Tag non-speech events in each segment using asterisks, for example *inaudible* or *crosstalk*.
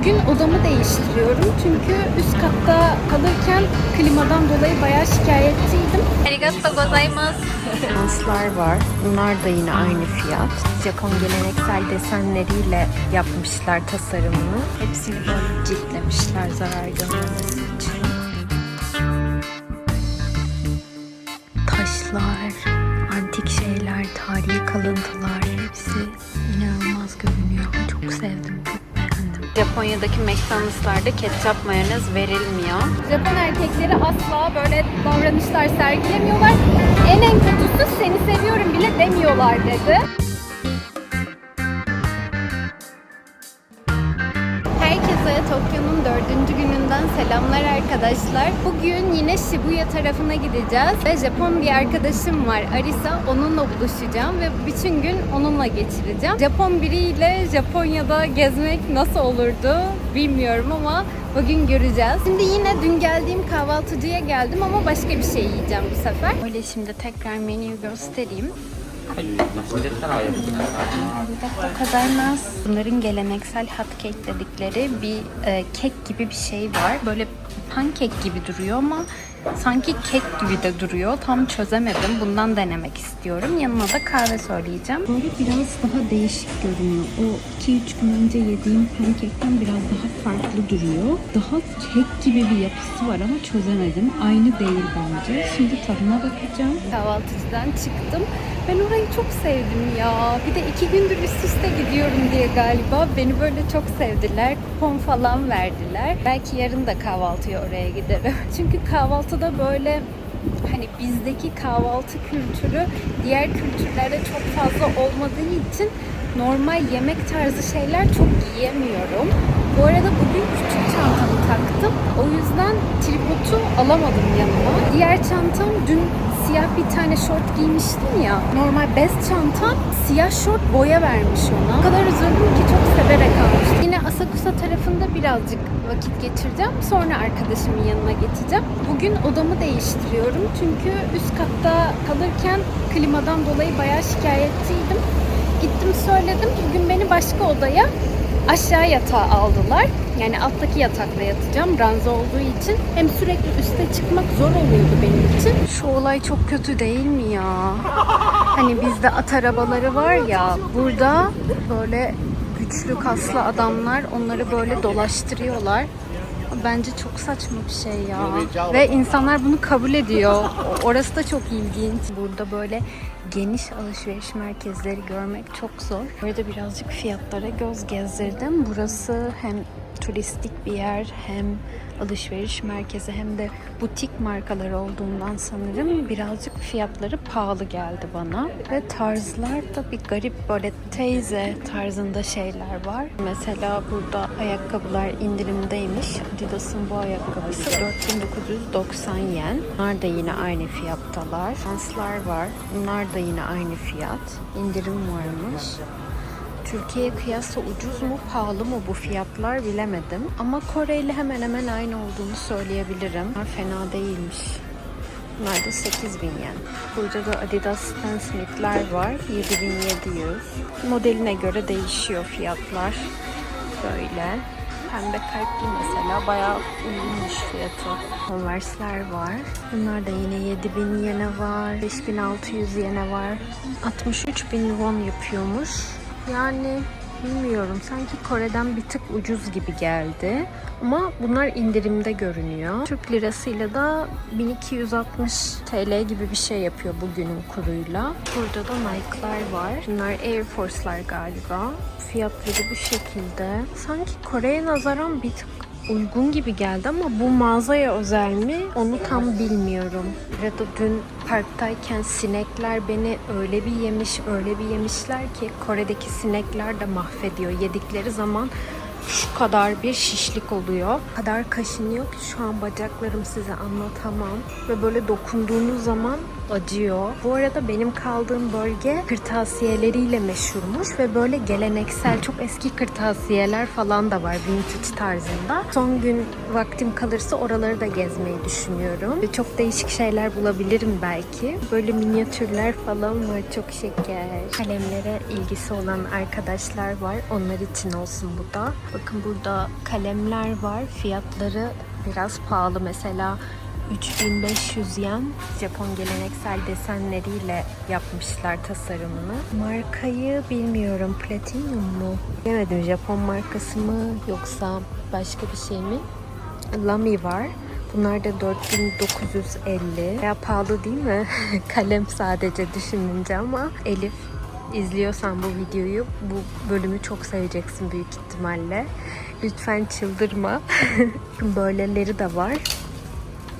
Bugün odamı değiştiriyorum çünkü üst katta kalırken klimadan dolayı bayağı şikayetçiydim. Arigato gozaimasu. Danslar var. Bunlar da yine aynı fiyat. Japon geleneksel desenleriyle yapmışlar tasarımını. Hepsini böyle ciltlemişler zarar görmemesi için. Taşlar, antik şeyler, tarihi kalıntılar Japonya'daki McDonald's'larda ketçap mayonez verilmiyor. Japon erkekleri asla böyle davranışlar sergilemiyorlar. En en kötüsü seni seviyorum bile demiyorlar dedi. Herkese Tokyo'nun dördüncü gününden selamlar arkadaşlar. Bugün yine Shibuya tarafına gideceğiz ve Japon bir arkadaşım var Arisa. Onunla buluşacağım ve bütün gün onunla geçireceğim. Japon biriyle Japonya'da gezmek nasıl olurdu bilmiyorum ama bugün göreceğiz. Şimdi yine dün geldiğim kahvaltıcıya geldim ama başka bir şey yiyeceğim bu sefer. Öyle şimdi tekrar menüyü göstereyim. Kazanmaz. Bunların geleneksel hot cake dedikleri bir e, kek gibi bir şey var. Böyle pankek gibi duruyor ama sanki kek gibi de duruyor. Tam çözemedim. Bundan denemek istiyorum. Yanına da kahve söyleyeceğim. Böyle biraz daha değişik görünüyor. O 2-3 gün önce yediğim pankekten biraz daha farklı duruyor. Daha kek gibi bir yapısı var ama çözemedim. Aynı değil bence. Şimdi tadına bakacağım. Kahvaltıcıdan çıktım. Ben orayı çok sevdim ya. Bir de iki gündür üst üste gidiyorum diye galiba. Beni böyle çok sevdiler. Kupon falan verdiler. Belki yarın da kahvaltıya oraya giderim. *laughs* Çünkü kahvaltıda böyle hani bizdeki kahvaltı kültürü diğer kültürlerde çok fazla olmadığı için normal yemek tarzı şeyler çok yiyemiyorum. Bu arada bugün küçük çantamı taktım. O yüzden tripodu alamadım yanıma. Diğer çantam dün siyah bir tane şort giymiştim ya. Normal bez çantam siyah şort boya vermiş ona. O kadar üzüldüm ki çok severek almıştım. Yine Asakusa tarafında birazcık vakit geçireceğim. Sonra arkadaşımın yanına geçeceğim. Bugün odamı değiştiriyorum. Çünkü üst katta kalırken klimadan dolayı bayağı şikayetçiydim. Gittim söyledim. Bugün beni başka odaya aşağı yatağa aldılar. Yani alttaki yatakla yatacağım ranza olduğu için. Hem sürekli üste çıkmak zor oluyordu benim için. Şu olay çok kötü değil mi ya? Hani bizde at arabaları var ya burada böyle güçlü kaslı adamlar onları böyle dolaştırıyorlar. Bence çok saçma bir şey ya. Ve insanlar bunu kabul ediyor. Orası da çok ilginç. Burada böyle geniş alışveriş merkezleri görmek çok zor. Burada birazcık fiyatlara göz gezdirdim. Burası hem turistik bir yer hem alışveriş merkezi hem de butik markalar olduğundan sanırım birazcık fiyatları pahalı geldi bana. Ve tarzlar da bir garip böyle teyze tarzında şeyler var. Mesela burada ayakkabılar indirimdeymiş. Adidas'ın bu ayakkabısı 4990 yen. Bunlar da yine aynı fiyattalar. Danslar var. Bunlar da yine aynı fiyat. İndirim varmış. Türkiye'ye kıyasla ucuz mu pahalı mı bu fiyatlar bilemedim. Ama Kore ile hemen hemen aynı olduğunu söyleyebilirim. Fena değilmiş. Bunlar da 8000 yen. Burada da Adidas Stan Smith'ler var. 7700. Modeline göre değişiyor fiyatlar. Böyle. Pembe kalpli mesela bayağı uygunmuş fiyatı. Converse'ler var. Bunlar da yine 7000 yene var. 5600 yene var. 63 bin won yapıyormuş. Yani bilmiyorum sanki Kore'den bir tık ucuz gibi geldi. Ama bunlar indirimde görünüyor. Türk lirasıyla da 1260 TL gibi bir şey yapıyor bugünün kuruyla. Burada da Nike'lar var. Bunlar Air Force'lar galiba. Fiyatları bu şekilde. Sanki Kore'ye nazaran bir tık uygun gibi geldi ama bu mağazaya özel mi onu tam bilmiyorum. Burada dün parktayken sinekler beni öyle bir yemiş öyle bir yemişler ki Kore'deki sinekler de mahvediyor. Yedikleri zaman şu kadar bir şişlik oluyor. O kadar kaşınıyor ki şu an bacaklarım size anlatamam. Ve böyle dokunduğunuz zaman acıyor. Bu arada benim kaldığım bölge kırtasiyeleriyle meşhurmuş ve böyle geleneksel çok eski kırtasiyeler falan da var vintage tarzında. Son gün vaktim kalırsa oraları da gezmeyi düşünüyorum. Ve çok değişik şeyler bulabilirim belki. Böyle minyatürler falan var çok şeker. Kalemlere ilgisi olan arkadaşlar var. Onlar için olsun bu da. Bakın burada kalemler var. Fiyatları biraz pahalı. Mesela 3500 yen Japon geleneksel desenleriyle yapmışlar tasarımını. Markayı bilmiyorum. Platinum mu? Bilemedim Japon markası mı yoksa başka bir şey mi? Lamy var. Bunlar da 4950. Ya pahalı değil mi? *laughs* Kalem sadece düşününce ama Elif izliyorsan bu videoyu bu bölümü çok seveceksin büyük ihtimalle. Lütfen çıldırma. *laughs* Böyleleri de var.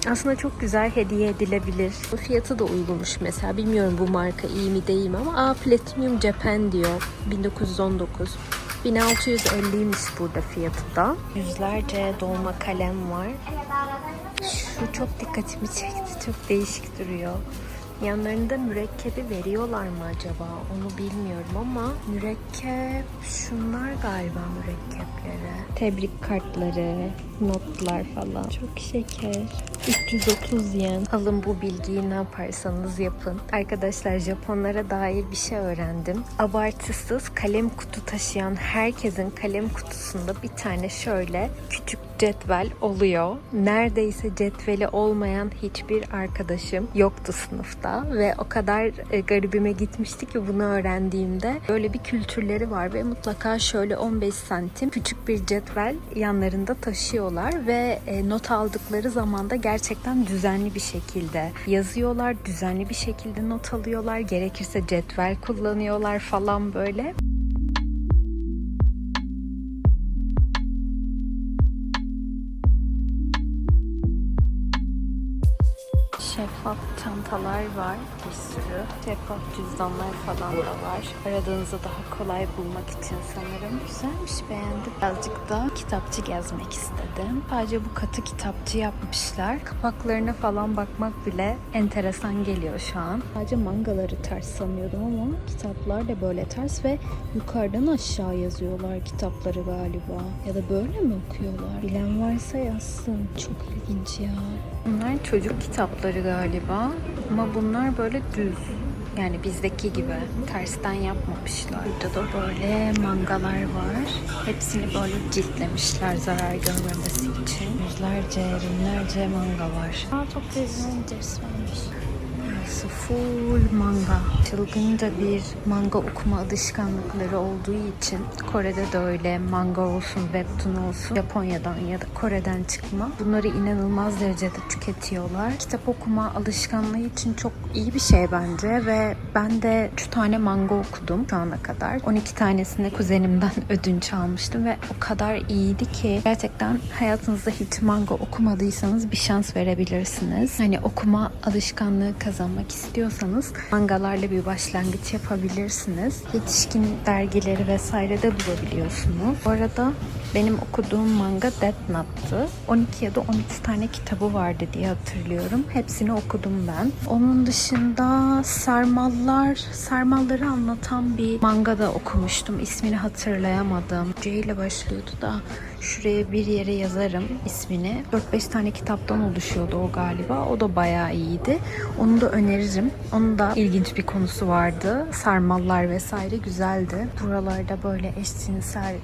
Aslında çok güzel hediye edilebilir. Bu fiyatı da uygunmuş mesela. Bilmiyorum bu marka iyi mi değil mi ama aa Platinum Japan diyor. 1919. 1650'ymiş burada fiyatı da. Yüzlerce dolma kalem var. Şu çok dikkatimi çekti. Çok değişik duruyor. Yanlarında mürekkebi veriyorlar mı acaba? Onu bilmiyorum ama mürekkep şunlar galiba mürekkepleri. Tebrik kartları, notlar falan. Çok şeker. 330 yen. Alın bu bilgiyi ne yaparsanız yapın. Arkadaşlar Japonlara dair bir şey öğrendim. Abartısız kalem kutu taşıyan herkesin kalem kutusunda bir tane şöyle küçük cetvel oluyor. Neredeyse cetveli olmayan hiçbir arkadaşım yoktu sınıfta ve o kadar e, garibime gitmişti ki bunu öğrendiğimde böyle bir kültürleri var ve mutlaka şöyle 15 santim küçük bir cetvel yanlarında taşıyorlar ve e, not aldıkları zaman da gerçekten düzenli bir şekilde yazıyorlar, düzenli bir şekilde not alıyorlar, gerekirse cetvel kullanıyorlar falan böyle. Şeffaf çantalar var bir sürü. Şeffaf cüzdanlar falan da var. Aradığınızı daha kolay bulmak için sanırım. Güzelmiş beğendim. Birazcık da kitapçı gezmek istedim. Sadece bu katı kitapçı yapmışlar. Kapaklarına falan bakmak bile enteresan geliyor şu an. Sadece mangaları ters sanıyordum ama kitaplar da böyle ters ve yukarıdan aşağı yazıyorlar kitapları galiba. Ya da böyle mi okuyorlar? Bilen varsa yazsın. Çok ilginç ya. Bunlar çocuk kitapları galiba ama bunlar böyle düz. Yani bizdeki gibi tersten yapmamışlar. Burada da böyle mangalar var. Hepsini böyle ciltlemişler zarar görmemesi için. Yüzlerce, binlerce manga var. Aa çok güzel varmış. Burası full manga. Çılgınca bir manga okuma alışkanlıkları olduğu için Kore'de de öyle manga olsun, webtoon olsun Japonya'dan ya da Kore'den çıkma. Bunları inanılmaz derecede tüketiyorlar. Kitap okuma alışkanlığı için çok iyi bir şey bence ve ben de 3 tane manga okudum şu ana kadar. 12 tanesini kuzenimden *laughs* ödünç almıştım ve o kadar iyiydi ki gerçekten hayatınızda hiç manga okumadıysanız bir şans verebilirsiniz. Hani okuma alışkanlığı kazanmak istiyorsanız mangalarla bir başlangıç yapabilirsiniz. Yetişkin dergileri vesaire de bulabiliyorsunuz. Bu arada benim okuduğum manga Death Note'tı. 12 ya da 13 tane kitabı vardı diye hatırlıyorum. Hepsini okudum ben. Onun dışında Sarmallar, Sarmalları anlatan bir manga da okumuştum. İsmini hatırlayamadım. C ile başlıyordu da şuraya bir yere yazarım ismini. 4-5 tane kitaptan oluşuyordu o galiba. O da bayağı iyiydi. Onu da öneririm. Onun da ilginç bir konusu vardı. Sarmallar vesaire güzeldi. Buralarda böyle eşcinsel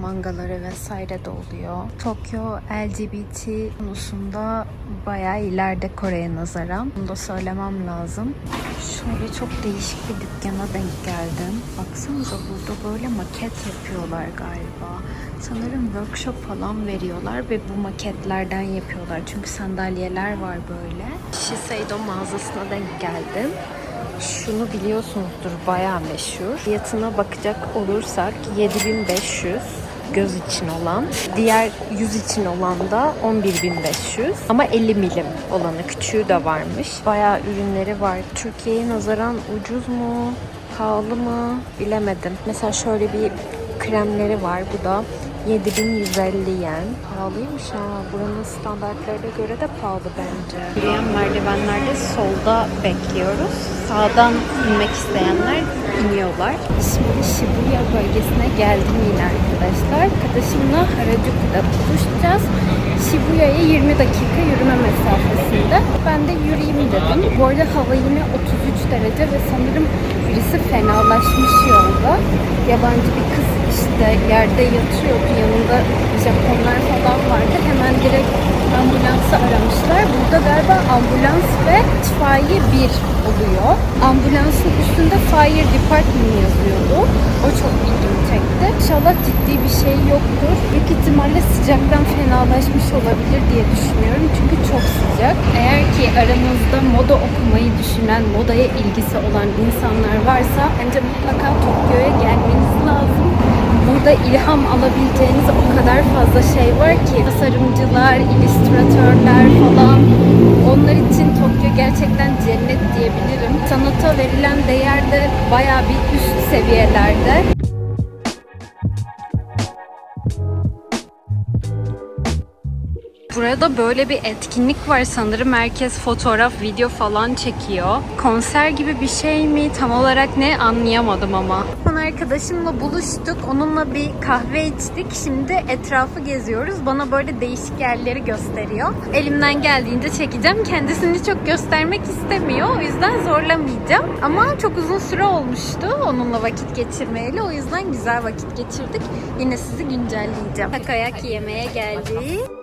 mangaları vesaire de oluyor. Tokyo LGBT konusunda bayağı ileride Kore'ye nazaran. Bunu da söylemem lazım. Şöyle çok değişik bir dükkana denk geldim. Baksanıza burada böyle maket yapıyorlar galiba. Sanırım workshop falan veriyorlar ve bu maketlerden yapıyorlar. Çünkü sandalyeler var böyle. Shiseido mağazasına denk geldim. Şunu biliyorsunuzdur bayağı meşhur. Fiyatına bakacak olursak 7500 göz için olan. Diğer yüz için olan da 11500. Ama 50 milim olanı küçüğü de varmış. Bayağı ürünleri var. Türkiye'ye nazaran ucuz mu? Pahalı mı? Bilemedim. Mesela şöyle bir kremleri var. Bu da 7150 yen. Pahalıymış ha. Buranın standartlarına göre de pahalı bence. Merdivenlerde solda bekliyoruz. Sağdan inmek isteyenler iniyorlar. Şimdi Shibuya bölgesine geldim yine arkadaşlar. Arkadaşımla Harajuku'da buluşacağız. Shibuya'ya 20 dakika yürüme mesafesinde. Ben de yürüyeyim dedim. Bu arada hava yine 33 derece ve sanırım birisi fenalaşmış yolda. Yabancı bir kız işte yerde yatıyordu. Yanında Japonlar falan vardı. Hemen direkt ambulansı aramışlar. Burada galiba ambulans ve itfaiye 1 oluyor. Ambulansın üstünde fire department yazıyordu. O çok ilgimi çekti. İnşallah ciddi bir şey yoktur. Büyük ihtimalle sıcaktan fenalaşmış olabilir diye düşünüyorum. Çünkü çok sıcak. Eğer ki aranızda moda okumayı düşünen, modaya ilgisi olan insanlar varsa bence mutlaka Tokyo'ya gelmeniz lazım. Burada ilham alabileceğiniz o kadar fazla şey var ki tasarımcılar, illüstratörler falan. Onlar için Tokyo gerçekten cennet diyebilirim. Sanata verilen değer de bayağı bir üst seviyelerde. Burada böyle bir etkinlik var sanırım. Herkes fotoğraf, video falan çekiyor. Konser gibi bir şey mi? Tam olarak ne anlayamadım ama. Son arkadaşımla buluştuk. Onunla bir kahve içtik. Şimdi etrafı geziyoruz. Bana böyle değişik yerleri gösteriyor. Elimden geldiğince çekeceğim. Kendisini çok göstermek istemiyor. O yüzden zorlamayacağım. Ama çok uzun süre olmuştu onunla vakit geçirmeyeli. O yüzden güzel vakit geçirdik. Yine sizi güncelleyeceğim. Takoyaki yemeye geldik.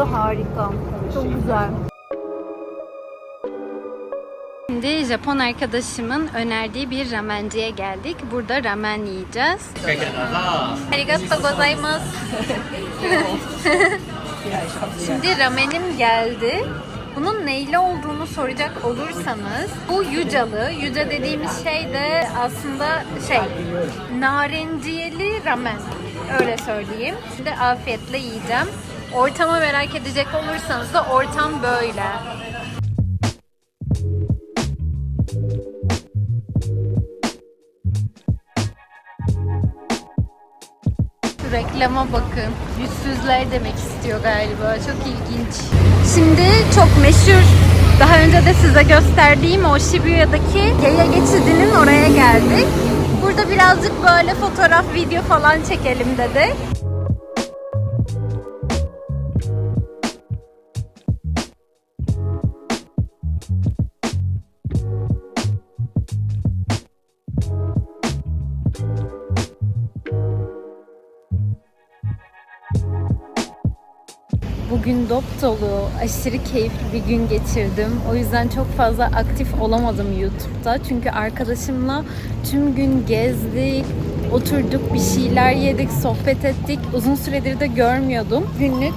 Tadı harika. Çok güzel. Şimdi Japon arkadaşımın önerdiği bir ramenciye geldik. Burada ramen yiyeceğiz. Arigato gozaimasu. *laughs* Şimdi ramenim geldi. Bunun neyle olduğunu soracak olursanız bu yucalı. Yuca dediğimiz şey de aslında şey narenciyeli ramen. Öyle söyleyeyim. Şimdi afiyetle yiyeceğim. Ortamı merak edecek olursanız da ortam böyle. Reklama bakın. Yüzsüzler demek istiyor galiba. Çok ilginç. Şimdi çok meşhur daha önce de size gösterdiğim o Shibuya'daki yaya geçidinin oraya geldik. Burada birazcık böyle fotoğraf, video falan çekelim dedik. Bugün dop dolu, aşırı keyifli bir gün geçirdim. O yüzden çok fazla aktif olamadım YouTube'da. Çünkü arkadaşımla tüm gün gezdik, oturduk, bir şeyler yedik, sohbet ettik. Uzun süredir de görmüyordum. Günlük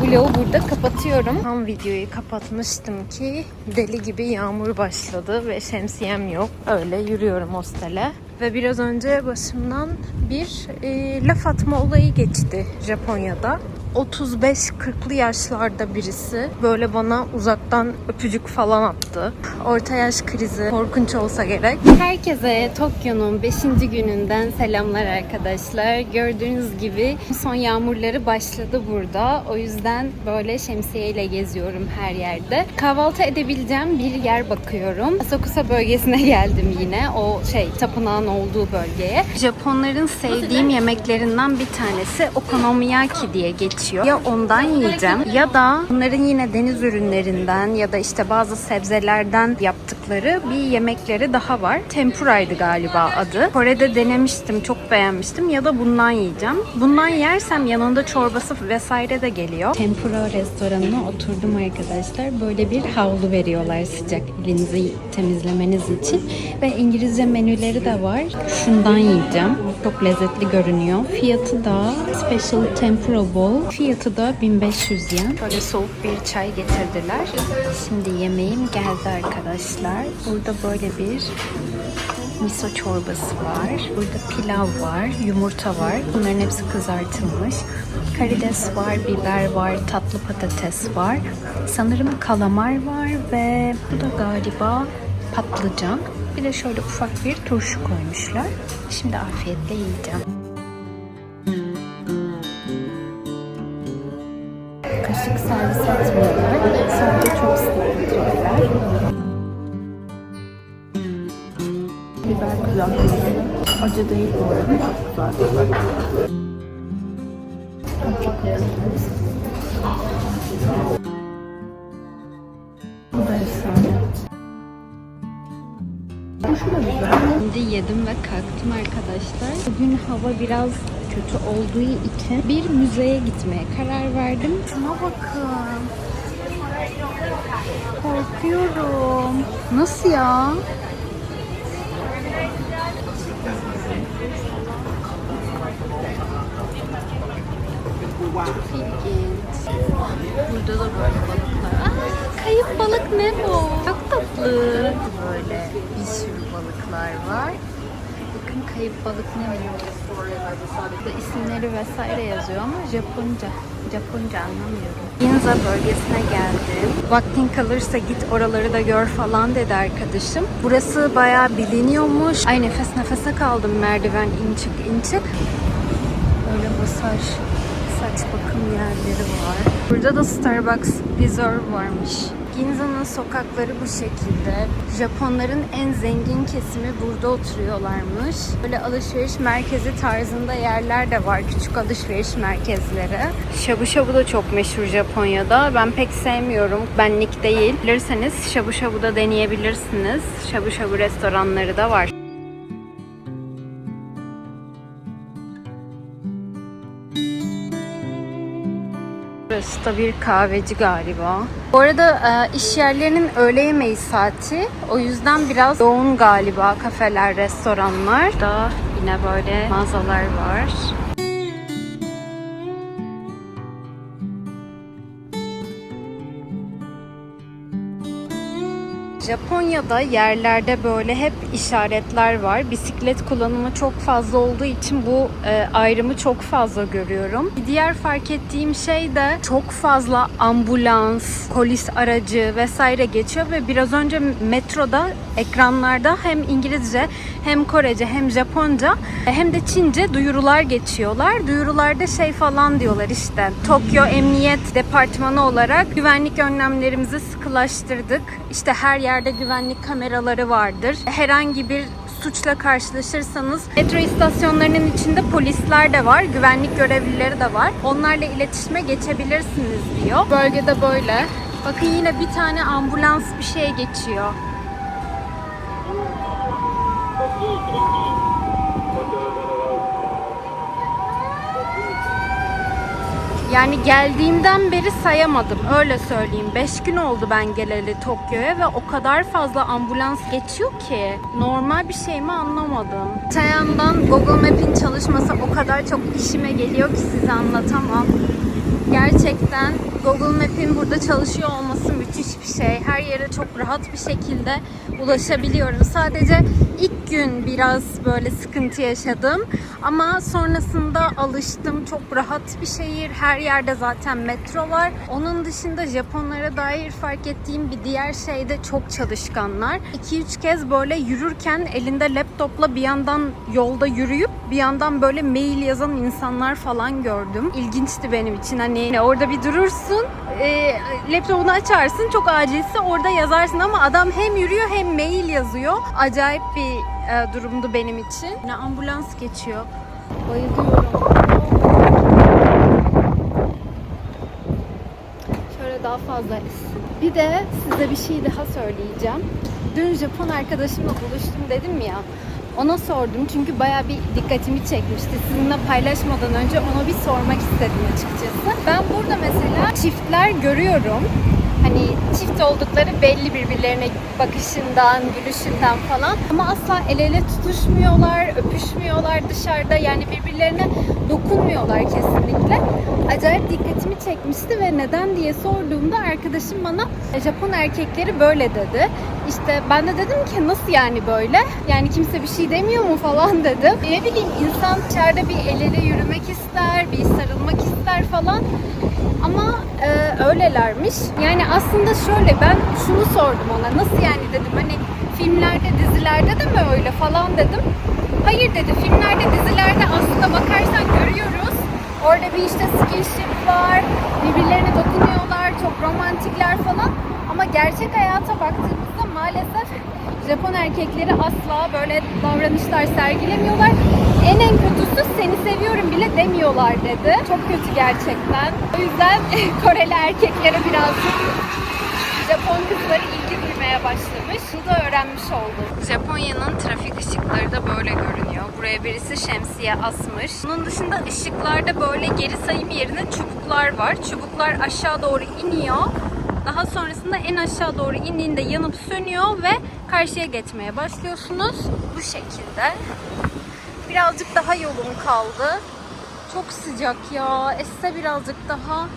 vlogu burada kapatıyorum. Tam videoyu kapatmıştım ki deli gibi yağmur başladı ve şemsiyem yok. Öyle yürüyorum hostele. Ve biraz önce başımdan bir e, laf atma olayı geçti Japonya'da. 35-40'lı yaşlarda birisi böyle bana uzaktan öpücük falan attı. Orta yaş krizi korkunç olsa gerek. Herkese Tokyo'nun 5. gününden selamlar arkadaşlar. Gördüğünüz gibi son yağmurları başladı burada. O yüzden böyle şemsiyeyle geziyorum her yerde. Kahvaltı edebileceğim bir yer bakıyorum. Asakusa bölgesine *laughs* geldim yine. O şey tapınağın olduğu bölgeye. Japonların sevdiğim yemeklerinden bir tanesi okonomiyaki diye geçiyor. Ya ondan yiyeceğim ya da bunların yine deniz ürünlerinden ya da işte bazı sebzelerden yaptıkları bir yemekleri daha var. Tempura'ydı galiba adı. Kore'de denemiştim, çok beğenmiştim ya da bundan yiyeceğim. Bundan yersem yanında çorbası vesaire de geliyor. Tempura restoranına oturdum arkadaşlar. Böyle bir havlu veriyorlar sıcak elinizi temizlemeniz için ve İngilizce menüleri de var. Şundan yiyeceğim. Çok lezzetli görünüyor. Fiyatı da Special Tempura Bowl. Fiyatı da 1500 yen. Böyle soğuk bir çay getirdiler. Şimdi yemeğim geldi arkadaşlar. Burada böyle bir miso çorbası var. Burada pilav var, yumurta var. Bunların hepsi kızartılmış. Karides var, biber var, tatlı patates var. Sanırım kalamar var ve bu da galiba patlıcan. Bir de şöyle ufak bir turşu koymuşlar. Şimdi afiyetle yiyeceğim. Kaşık servis etmiyorlar. Sadece çok getiriyorlar. Biber kızartması. Acı değil bu arada. Çok güzel. Yedim ve kalktım arkadaşlar. Bugün hava biraz kötü olduğu için bir müzeye gitmeye karar verdim. Şuna bakın. Korkuyorum. Nasıl ya? Çok ilginç. Burada da böyle balıklar. Aa, kayıp balık Nemo. Çok tatlı. Böyle bir sürü balıklar var. Bakın kayıp balık Nemo. Burada isimleri vesaire yazıyor ama Japonca. Japonca anlamıyorum. Ginza bölgesine geldim. Vaktin kalırsa git oraları da gör falan dedi arkadaşım. Burası bayağı biliniyormuş. Ay nefes nefese kaldım merdiven in çık in çık. Böyle masaj, saç bakım yerleri var. Burada da Starbucks Reserve varmış. Ginza'nın sokakları bu şekilde. Japonların en zengin kesimi burada oturuyorlarmış. Böyle alışveriş merkezi tarzında yerler de var. Küçük alışveriş merkezleri. Shabu shabu da çok meşhur Japonya'da. Ben pek sevmiyorum. Benlik değil. Bilirseniz shabu shabu da deneyebilirsiniz. Shabu shabu restoranları da var. Burası da bir kahveci galiba. Bu arada e, iş yerlerinin öğle yemeği saati. O yüzden biraz yoğun galiba kafeler, restoranlar. Da yine böyle mağazalar var. Japonya'da yerlerde böyle hep işaretler var. Bisiklet kullanımı çok fazla olduğu için bu e, ayrımı çok fazla görüyorum. Bir diğer fark ettiğim şey de çok fazla ambulans, polis aracı vesaire geçiyor ve biraz önce metroda ekranlarda hem İngilizce hem Korece hem Japonca hem de Çince duyurular geçiyorlar. Duyurularda şey falan diyorlar işte Tokyo Emniyet Departmanı olarak güvenlik önlemlerimizi sıkılaştırdık. İşte her yerde güvenlik kameraları vardır. Herhangi bir suçla karşılaşırsanız metro istasyonlarının içinde polisler de var, güvenlik görevlileri de var. Onlarla iletişime geçebilirsiniz diyor. Bölgede böyle. Bakın yine bir tane ambulans bir şey geçiyor. Yani geldiğimden beri sayamadım öyle söyleyeyim. 5 gün oldu ben geleli Tokyo'ya ve o kadar fazla ambulans geçiyor ki normal bir şey mi anlamadım. Öte yandan Google Map'in çalışması o kadar çok işime geliyor ki size anlatamam. Gerçekten Google Map'in burada çalışıyor olması müthiş bir şey. Her yere çok rahat bir şekilde ulaşabiliyorum. Sadece ilk gün biraz böyle sıkıntı yaşadım. Ama sonrasında alıştım. Çok rahat bir şehir. Her yerde zaten metro var. Onun dışında Japonlara dair fark ettiğim bir diğer şey de çok çalışkanlar. 2-3 kez böyle yürürken elinde laptopla bir yandan yolda yürüyüp bir yandan böyle mail yazan insanlar falan gördüm. İlginçti benim için. Hani orada bir durursun, e, laptopunu açarsın, çok acilse orada yazarsın ama adam hem yürüyor hem mail yazıyor. Acayip bir e, durumdu benim için. Yine ambulans geçiyor. Bayılıyorum. Daha fazla essin. Bir de size bir şey daha söyleyeceğim. Dün Japon arkadaşımla buluştum dedim ya. Ona sordum çünkü bayağı bir dikkatimi çekmişti. Sizinle paylaşmadan önce ona bir sormak istedim açıkçası. Ben burada mesela çiftler görüyorum. Hani çift oldukları belli birbirlerine bakışından, gülüşünden falan. Ama asla el ele tutuşmuyorlar, öpüşmüyorlar dışarıda. Yani birbirlerine dokunmuyorlar kesinlikle. Acayip dikkatimi çekmişti ve neden diye sorduğumda arkadaşım bana "E, Japon erkekleri böyle dedi. İşte ben de dedim ki nasıl yani böyle? Yani kimse bir şey demiyor mu falan dedim. Ne bileyim insan dışarıda bir el ele yürümek ister, bir sarılmak ister falan. Ama e, öylelermiş. Yani aslında şöyle ben şunu sordum ona. Nasıl yani dedim hani filmlerde, dizilerde de mi öyle falan dedim. Hayır dedi, filmlerde, dizilerde aslında bakarsan görüyoruz. Orada bir işte skinship var, birbirlerine dokunuyorlar, çok romantikler falan. Ama gerçek hayata baktığımızda maalesef Japon erkekleri asla böyle davranışlar sergilemiyorlar. En en kötüsü seni seviyorum bile demiyorlar dedi. Çok kötü gerçekten. O yüzden *laughs* Koreli erkeklere birazcık Japon kızları ilgi duymaya başlamış. Bunu da öğrenmiş oldum. Japonya'nın trafik ışıkları da böyle görünüyor. Buraya birisi şemsiye asmış. Bunun dışında ışıklarda böyle geri sayım yerine çubuklar var. Çubuklar aşağı doğru iniyor. Daha sonrasında en aşağı doğru indiğinde yanıp sönüyor ve karşıya geçmeye başlıyorsunuz. Bu şekilde. Birazcık daha yolum kaldı. Çok sıcak ya. Esse birazcık daha.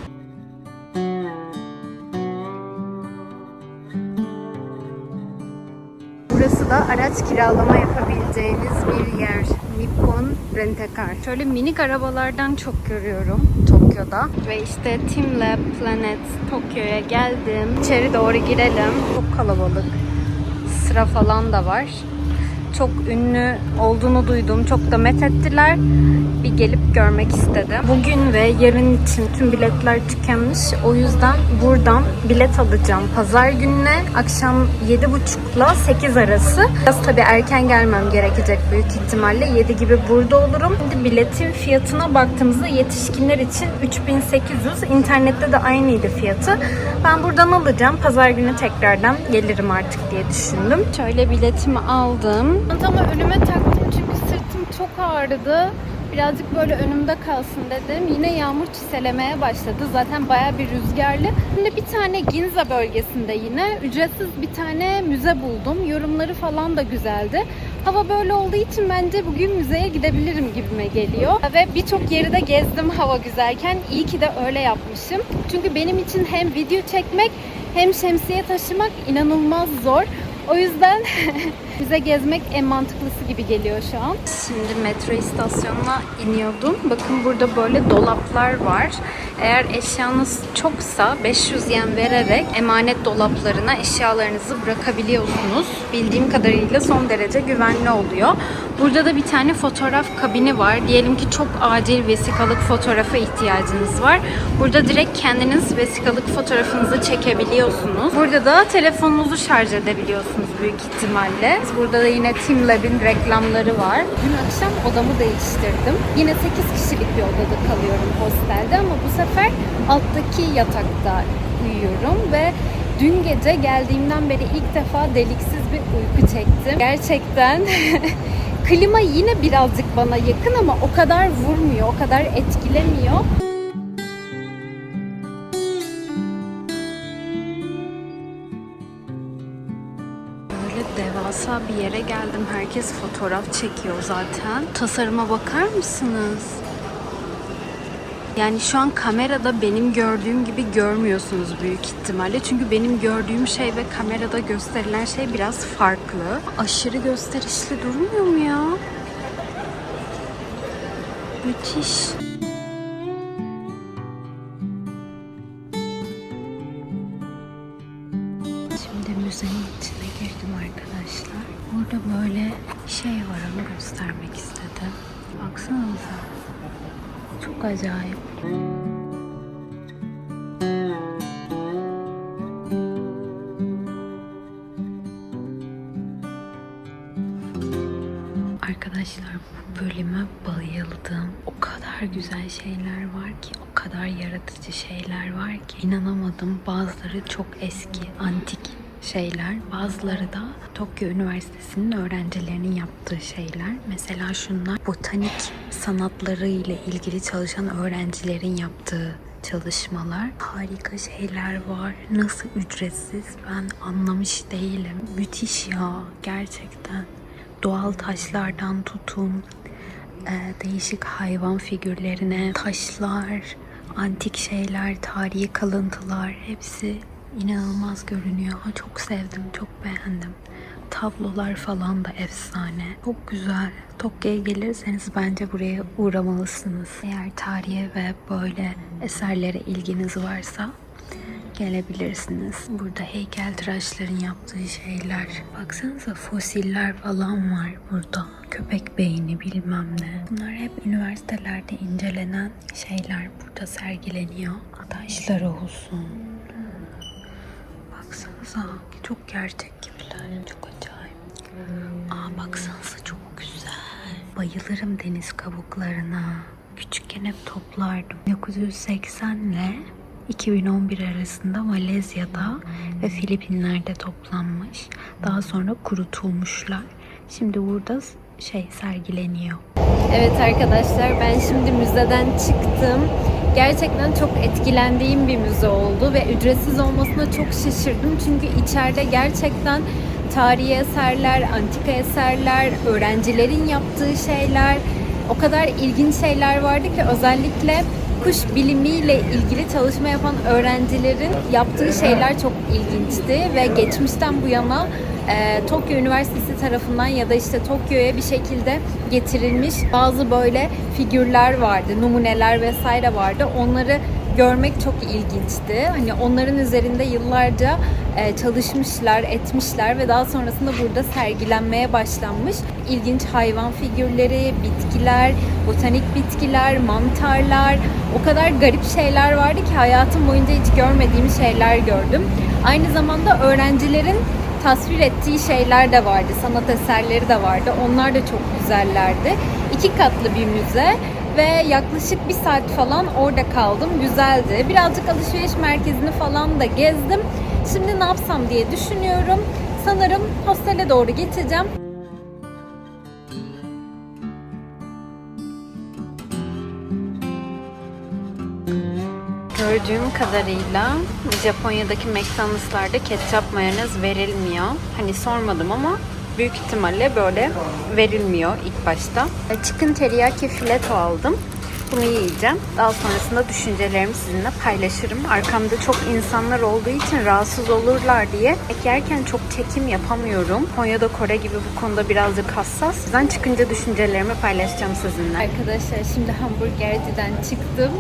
Burası da araç kiralama yapabileceğiniz bir yer. Nippon Rent-A-Car. Şöyle minik arabalardan çok görüyorum Tokyo'da. Ve işte Team Lab Planet Tokyo'ya geldim. İçeri doğru girelim. Çok kalabalık. Sıra falan da var. Çok ünlü olduğunu duydum. Çok da methettiler. Bir gelip görmek istedim. Bugün ve yarın için tüm biletler tükenmiş. O yüzden buradan bilet alacağım. Pazar gününe akşam 7.30 ile 8 arası. Biraz tabii erken gelmem gerekecek büyük ihtimalle. 7 gibi burada olurum. Şimdi biletin fiyatına baktığımızda yetişkinler için 3800. İnternette de aynıydı fiyatı. Ben buradan alacağım. Pazar günü tekrardan gelirim artık diye düşündüm. Şöyle biletimi aldım. Çantamı önüme taktım çünkü sırtım çok ağrıdı. Birazcık böyle önümde kalsın dedim. Yine yağmur çiselemeye başladı. Zaten baya bir rüzgarlı. Şimdi bir tane Ginza bölgesinde yine ücretsiz bir tane müze buldum. Yorumları falan da güzeldi. Hava böyle olduğu için bence bugün müzeye gidebilirim gibime geliyor. Ve birçok yeri de gezdim hava güzelken. İyi ki de öyle yapmışım. Çünkü benim için hem video çekmek hem şemsiye taşımak inanılmaz zor. O yüzden *laughs* bize gezmek en mantıklısı gibi geliyor şu an. Şimdi metro istasyonuna iniyordum. Bakın burada böyle dolaplar var. Eğer eşyanız çoksa 500 yen vererek emanet dolaplarına eşyalarınızı bırakabiliyorsunuz. Bildiğim kadarıyla son derece güvenli oluyor. Burada da bir tane fotoğraf kabini var. Diyelim ki çok acil vesikalık fotoğrafa ihtiyacınız var. Burada direkt kendiniz vesikalık fotoğrafınızı çekebiliyorsunuz. Burada da telefonunuzu şarj edebiliyorsunuz büyük ihtimalle. Burada da yine Team Lab'in reklamları var. Dün akşam odamı değiştirdim. Yine 8 kişilik bir odada kalıyorum hostelde ama bu sefer alttaki yatakta uyuyorum ve dün gece geldiğimden beri ilk defa deliksiz bir uyku çektim. Gerçekten *laughs* klima yine birazcık bana yakın ama o kadar vurmuyor, o kadar etkilemiyor. Devasa bir yere geldim. Herkes fotoğraf çekiyor zaten. Tasarıma bakar mısınız? Yani şu an kamerada benim gördüğüm gibi görmüyorsunuz büyük ihtimalle. Çünkü benim gördüğüm şey ve kamerada gösterilen şey biraz farklı. Aşırı gösterişli durmuyor mu ya? Müthiş. Şimdi müzenin içine girdim arkadaşlar. Burada böyle şey var onu göstermek istedim. Baksanıza. Çok acayip. Arkadaşlar bu bölüme bayıldım. O kadar güzel şeyler var ki, o kadar yaratıcı şeyler var ki inanamadım. Bazıları çok eski, antik şeyler. Bazıları da Tokyo Üniversitesi'nin öğrencilerinin yaptığı şeyler. Mesela şunlar botanik sanatları ile ilgili çalışan öğrencilerin yaptığı çalışmalar. Harika şeyler var. Nasıl ücretsiz ben anlamış değilim. Müthiş ya gerçekten. Doğal taşlardan tutun e, değişik hayvan figürlerine, taşlar, antik şeyler, tarihi kalıntılar hepsi inanılmaz görünüyor. Çok sevdim, çok beğendim. Tablolar falan da efsane. Çok güzel. Tokyo'ya gelirseniz bence buraya uğramalısınız. Eğer tarihe ve böyle eserlere ilginiz varsa gelebilirsiniz. Burada heykeltıraşların yaptığı şeyler. Baksanıza fosiller falan var burada. Köpek beyni bilmem ne. Bunlar hep üniversitelerde incelenen şeyler burada sergileniyor. Taşlar olsun. Baksanıza çok gerçek gibiler. Çok acayip. Aa baksanıza çok güzel. Bayılırım deniz kabuklarına. Küçükken hep toplardım. 1980 ile 2011 arasında Malezya'da ve Filipinler'de toplanmış. Daha sonra kurutulmuşlar. Şimdi burada şey sergileniyor. Evet arkadaşlar ben şimdi müzeden çıktım. Gerçekten çok etkilendiğim bir müze oldu ve ücretsiz olmasına çok şaşırdım. Çünkü içeride gerçekten tarihi eserler, antika eserler, öğrencilerin yaptığı şeyler, o kadar ilginç şeyler vardı ki özellikle kuş bilimiyle ilgili çalışma yapan öğrencilerin yaptığı şeyler çok ilginçti ve geçmişten bu yana e, Tokyo Üniversitesi tarafından ya da işte Tokyo'ya bir şekilde getirilmiş bazı böyle figürler vardı, numuneler vesaire vardı. Onları görmek çok ilginçti. Hani onların üzerinde yıllarca e, çalışmışlar, etmişler ve daha sonrasında burada sergilenmeye başlanmış. İlginç hayvan figürleri, bitkiler, botanik bitkiler, mantarlar, o kadar garip şeyler vardı ki hayatım boyunca hiç görmediğim şeyler gördüm. Aynı zamanda öğrencilerin tasvir ettiği şeyler de vardı, sanat eserleri de vardı. Onlar da çok güzellerdi. İki katlı bir müze ve yaklaşık bir saat falan orada kaldım. Güzeldi. Birazcık alışveriş merkezini falan da gezdim. Şimdi ne yapsam diye düşünüyorum. Sanırım hostele doğru geçeceğim. Gördüğüm kadarıyla Japonya'daki McDonald's'larda ketçap mayonez verilmiyor. Hani sormadım ama büyük ihtimalle böyle verilmiyor ilk başta. Chicken teriyaki fileto aldım. Bunu yiyeceğim. Daha sonrasında düşüncelerimi sizinle paylaşırım. Arkamda çok insanlar olduğu için rahatsız olurlar diye yerken çok çekim yapamıyorum. Konya'da Kore gibi bu konuda birazcık hassas. Yüzden çıkınca düşüncelerimi paylaşacağım sizinle. Arkadaşlar şimdi hamburgerciden çıktım.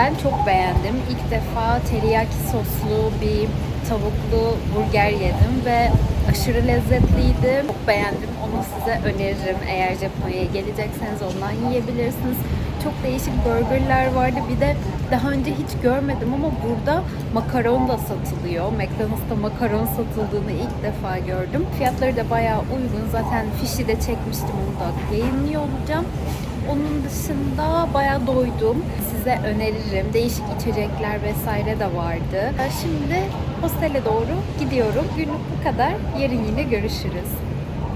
Ben çok beğendim. İlk defa teriyaki soslu bir tavuklu burger yedim ve aşırı lezzetliydi. Çok beğendim. Onu size öneririm. Eğer Japonya'ya gelecekseniz ondan yiyebilirsiniz. Çok değişik burgerler vardı. Bir de daha önce hiç görmedim ama burada makaron da satılıyor. McDonald's'ta makaron satıldığını ilk defa gördüm. Fiyatları da bayağı uygun. Zaten fişi de çekmiştim. Onu da yayınlıyor olacağım. Onun dışında bayağı doydum. Size öneririm. Değişik içecekler vesaire de vardı. Şimdi hostele doğru gidiyorum. Günlük bu kadar. Yarın yine görüşürüz.